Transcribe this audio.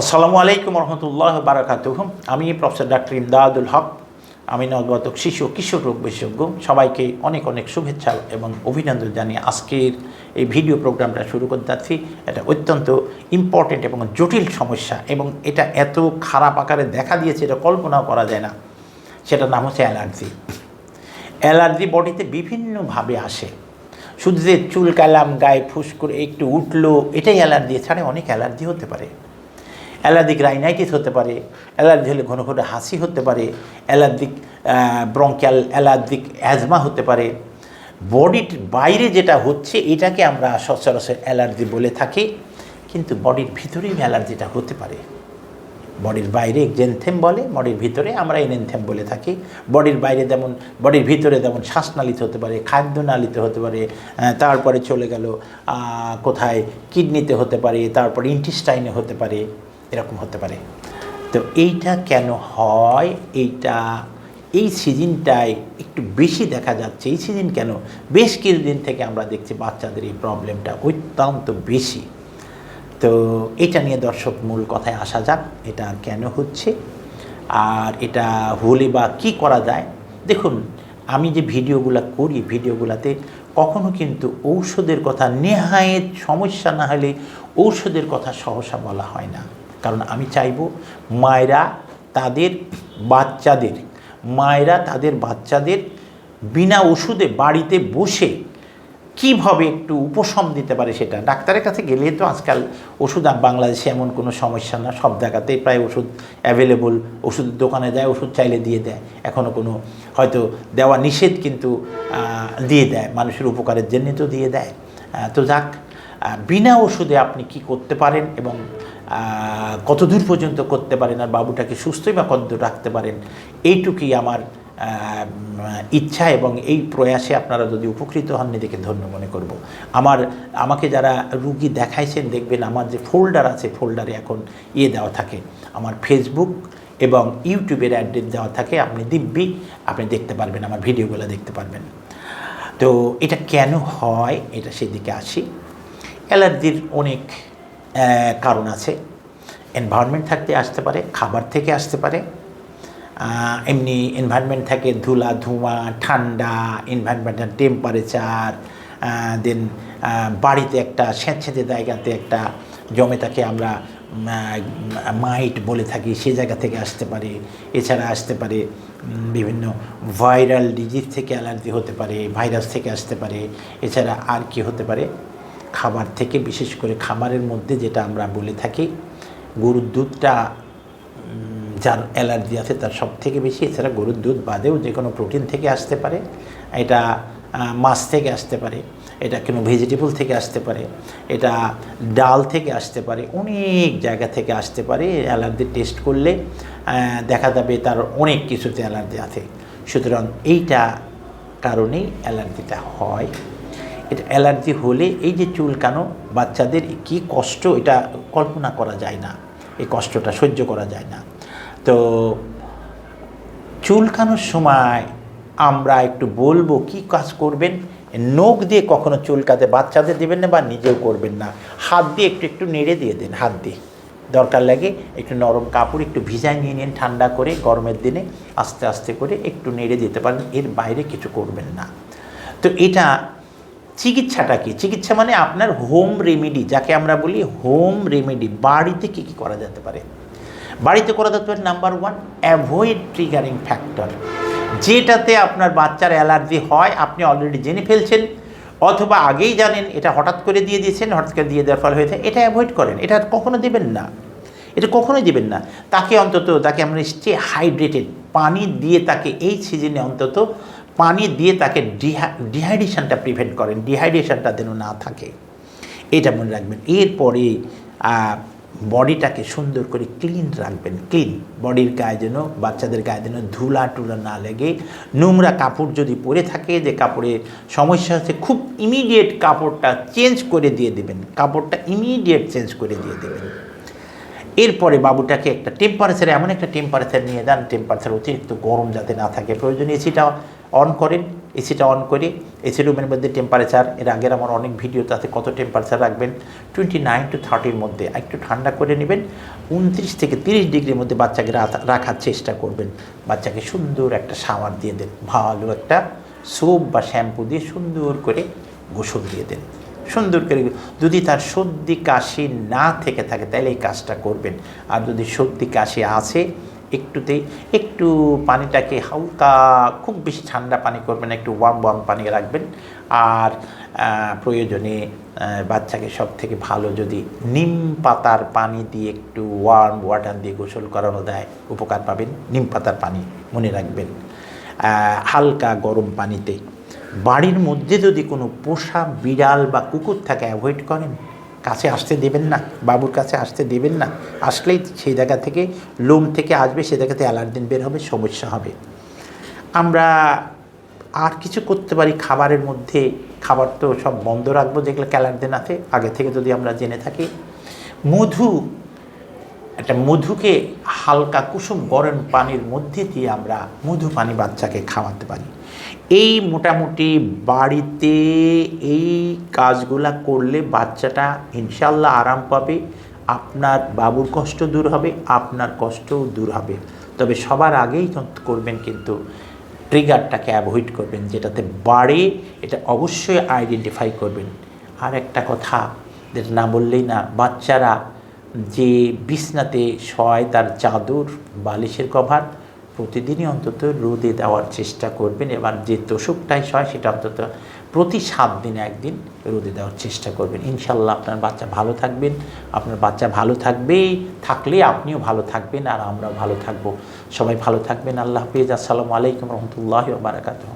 আসসালামু আলাইকুম রহমতুল্লাহ বারাকাত আমি প্রফেসর ডাক্তার ইমদাদুল হক, আমি নবজাতক শিশু কিশোর রোগ বিশেষজ্ঞ। সবাইকে অনেক অনেক শুভেচ্ছা এবং অভিনন্দন জানিয়ে আজকের এই ভিডিও প্রোগ্রামটা শুরু করতে যাচ্ছি। এটা অত্যন্ত ইম্পর্টেন্ট এবং জটিল সমস্যা এবং এটা এত খারাপ আকারে দেখা দিয়েছে, এটা কল্পনাও করা যায় না। সেটার নাম হচ্ছে অ্যালার্জি। অ্যালার্জি বডিতে বিভিন্নভাবে আসে। শুধু যে চুলকালাম, গায়ে ফুস করে একটু উঠল, এটাই অ্যালার্জি। এছাড়া অনেক অ্যালার্জি হতে পারে। অ্যালার্জিক রাইনাইটিস হতে পারে অ্যালার্জি হলে ঘন ঘন হাসি হতে পারে অ্যালার্জিক ব্রঙ্কিয়াল অ্যালার্জিক অ্যাজমা হতে পারে। বডির বাইরে যেটা হচ্ছে, এটাকে আমরা সচরাচর অ্যালার্জি বলে থাকি, কিন্তু বডির ভিতরেই অ্যালার্জিটা হতে পারে। বডির বাইরে জেনথেম বলে, বডির ভিতরে আমরা এনেনথেম বলে থাকি। বডির বাইরে যেমন, বডির ভিতরে যেমন শ্বাসনালিতে হতে পারে, খাদ্যনালিতে হতে পারে তারপরে চলে গেল কোথায় কিডনিতে হতে পারে, তারপর ইন্টিস্টাইনে হতে পারে। এরকম হতে পারে। তো এইটা কেন হয়? এইটা, এই সিজনটায় একটু বেশি দেখা যাচ্ছে। এই সিজন কেন? বেশ কিছুদিন থেকে আমরা দেখছি বাচ্চাদের এই প্রবলেমটা অত্যন্ত বেশি। তো এটা নিয়ে দর্শক মূল কথায় আসা যাক, এটা কেন হচ্ছে? আর এটা হলে বা কি করা যায়? দেখুন, আমি যে ভিডিওগুলো করি, ভিডিওগুলোতে কখনো কিন্তু ঔষধের কথা, নেহায়েত সমস্যা না হলে ঔষধের কথা সহসা বলা হয় না। কারণ আমি চাইব মায়েরা তাদের বাচ্চাদের, মায়েরা তাদের বাচ্চাদের বিনা ওষুধে বাড়িতে বসে কীভাবে একটু উপশম দিতে পারে সেটা? ডাক্তারের কাছে গেলে তো আজকাল ওষুধ বাংলাদেশে এমন কোনো সমস্যা না, সব জায়গাতেই প্রায় ওষুধ অ্যাভেলেবল ওষুধের দোকানে দেয়, ওষুধ চাইলে দিয়ে দেয়। এখনও কোনো হয়তো দেওয়া নিষেধ কিন্তু দিয়ে দেয়, মানুষের উপকারের জন্য তো দিয়ে দেয়। তো যাক বিনা ওষুধে আপনি কি করতে পারেন এবং আহ, কত দূর পর্যন্ত করতে পারেন আর বাবুটাকে সুস্থই বা কতদূর রাখতে পারেন এইটুকুই আমার ইচ্ছা এবং এই প্রয়াসে আপনারা যদি উপকৃত হন নিজেকে ধন্য মনে করব। আমার আমাকে যারা রুগী দেখাইছেন দেখবেন আমার যে ফোল্ডার আছে ফোল্ডারে এখন ইয়ে দেওয়া থাকে আমার ফেসবুক এবং ইউটিউবের অ্যাড্রেস দেওয়া থাকে আপনি দিব্যি আপনি দেখতে পারবেন আমার ভিডিওগুলো দেখতে পারবেন। তো এটা কেন হয় এটা সেদিকে আসি। অ্যালার্জির অনেক কারণ আছে। এনভায়রনমেন্ট থাকতে আসতে পারে, খাবার থেকে আসতে পারে। এমনি এনভায়রনমেন্ট থাকে ধুলা, ধোঁয়া, ঠান্ডা এনভায়রনমেন্টাল টেম্পারেচার দেন বাড়িতে একটা স্যাঁতস্যাঁতে জায়গাতে একটা জমে থাকে আমরা মাইট বলে থাকি, সে জায়গা থেকে আসতে পারে। এছাড়া আসতে পারে বিভিন্ন ভাইরাল ডিজিজ থেকে অ্যালার্জি হতে পারে ভাইরাস থেকে আসতে পারে। এছাড়া আর কি হতে পারে? খাবার থেকে, বিশেষ করে খাবারের মধ্যে যেটা আমরা বলে থাকি, গরুর দুধটা যার অ্যালার্জি আছে তার সব থেকে বেশি, এছাড়া গরুর দুধ বাদেও যে কোনো প্রোটিন থেকে আসতে পারে। এটা মাছ থেকে আসতে পারে, এটা কোনো ভেজিটেবল থেকে আসতে পারে, এটা ডাল থেকে আসতে পারে, অনেক জায়গা থেকে আসতে পারে। অ্যালার্জি টেস্ট করলে দেখা যাবে তার অনেক কিছুতে অ্যালার্জি আছে। সুতরাং এইটা কারণেই অ্যালার্জিটা হয়। এটা অ্যালার্জি হলে এই যে চুলকানো বাচ্চাদের কি কষ্ট, এটা কল্পনা করা যায় না। এই কষ্টটা সহ্য করা যায় না। তো চুলকানোর সময় আমরা একটু বলব কি কাজ করবেন? নখ দিয়ে কখনো চুলকাতে বাচ্চাদের দেবেন না বা নিজেও করবেন না। হাত দিয়ে একটু একটু নেড়ে দিয়ে দিন, হাত দিয়ে। দরকার লাগে একটু নরম কাপড় একটু ভিজায় নিয়ে নিন ঠান্ডা করে, গরমের দিনে আস্তে আস্তে করে একটু নেড়ে দিতে পারেন। এর বাইরে কিছু করবেন না। তো এটা চিকিৎসাটা কি? চিকিৎসা মানে আপনার হোম রেমেডি যাকে আমরা বলি হোম রেমেডি বাড়িতে কী কী করা যেতে পারে? বাড়িতে করা যেতে পারে number one avoid triggering factor যেটাতে আপনার বাচ্চার অ্যালার্জি হয়, আপনি অলরেডি জেনে ফেলছেন, অথবা আগেই জানেন, এটা হঠাৎ করে দিয়ে দিয়েছেন, হঠাৎ করে দিয়ে দেওয়ার ফলে হয়েছে, এটা অ্যাভয়েড করেন। এটা কখনো দেবেন না। এটা কখনোই দেবেন না। তাকে অন্তত, তাকে আমরা স্টে হাইড্রেটেড পানি দিয়ে তাকে এই সিজনে অন্তত পানি দিয়ে তাকে ডিহা, ডিহাইড্রেশনটা প্রিভেন্ট করেন, ডিহাইড্রেশনটা যেন না থাকে। এটা মনে রাখবেন। এরপরে বডিটাকে সুন্দর করে ক্লিন রাখবেন। ক্লিন বডির গায়ে যেন, বাচ্চাদের গায়ে যেন ধুলা টুলা না লেগে। নোংরা কাপড় যদি পরে থাকে, যে কাপড়ে সমস্যা হচ্ছে, খুব ইমিডিয়েট কাপড়টা চেঞ্জ করে দিয়ে দেবেন। কাপড়টা ইমিডিয়েট চেঞ্জ করে দিয়ে দেবেন। এরপরে বাবুটাকে একটা টেম্পারেচার এমন একটা টেম্পারেচার নিয়ে যান টেম্পারেচার অতিরিক্ত গরম যাতে না থাকে। প্রয়োজনীয় এসিটা অন করেন এসিটা অন করে এসি রুমের মধ্যে টেম্পারেচার এর আগের আমার অনেক ভিডিও তাতে কত টেম্পারেচার রাখবেন? টোয়েন্টি নাইন টু থার্টির মধ্যে, একটু ঠান্ডা করে নেবেন, উনত্রিশ থেকে তিরিশ ডিগ্রির মধ্যে বাচ্চাকে রাখা- রাখার চেষ্টা করবেন। বাচ্চাকে সুন্দর একটা সাওয়ার দিয়ে দেন, ভালো একটা সোপ বা শ্যাম্পু দিয়ে সুন্দর করে গোসল দিয়ে দেন। সুন্দর করে যদি তার সর্দি কাশি না থেকে থাকে, তাহলে এই কাজটা করবেন। আর যদি সর্দি কাশি আছে একটুতেই, একটু পানিটাকে হালকা, খুব বেশি ঠান্ডা পানি করবেন একটু ওয়ার্ম ওয়ার্ম পানি রাখবেন। আর প্রয়োজনে বাচ্চাকে সব থেকে ভালো যদি নিম পাতার পানি দিয়ে একটু ওয়ার্ম ওয়াটার দিয়ে গোসল করানো দেয়, উপকার পাবেন। নিম পাতার পানি মনে রাখবেন। হালকা গরম পানিতে। বাড়ির মধ্যে যদি কোনো পোষা বিড়াল বা কুকুর থাকে অ্যাভয়েড করেন। কাছে আসতে দেবেন না, বাবুর কাছে আসতে দেবেন না। আসলেই সেই জায়গা থেকে, লোম থেকে আসবে সে জায়গাতে অ্যালার্জিন বের হবে, সমস্যা হবে। আমরা আর কিছু করতে পারি খাবারের মধ্যে। খাবার তো সব বন্ধ রাখব, যেগুলো ক্যালার্জেন আছে, আগে থেকে যদি আমরা জেনে থাকি। মধু একটা মধুকে হালকা কুসুম গরম পানির মধ্যে দিয়ে আমরা মধু পানি বাচ্চাকে খাওয়াতে পারি। এই মোটামুটি বাড়িতে এই কাজগুলা করলে বাচ্চাটা ইনশাল্লাহ আরাম পাবে, আপনার বাবুর কষ্ট দূর হবে, আপনার কষ্টও দূর হবে। তবে সবার আগেই করবেন কিন্তু ট্রিগারটাকে অ্যাভয়েড করবেন, যেটাতে বাড়ে, এটা অবশ্যই আইডেন্টিফাই করবেন। আর একটা কথা যেটা না বললেই না, বাচ্চারা যে বিছনাতে শয় তার চাদর, বালিশের কভার প্রতিদিনই অন্তত রোদে দেওয়ার চেষ্টা করবেন এবার যে তোষকটায় শয় সেটা অন্তত প্রতি সাত দিনে একদিন রোদে দেওয়ার চেষ্টা করবেন। ইনশাল্লাহ আপনার বাচ্চা ভালো থাকবেন। আপনার বাচ্চা ভালো থাকবে, থাকলে আপনিও ভালো থাকবেন আর আমরাও ভালো থাকব। সবাই ভালো থাকবেন। আল্লাহ হাফিজ। আসসালামু আলাইকুম রহমতুল্লাহ বারাকাতুহ।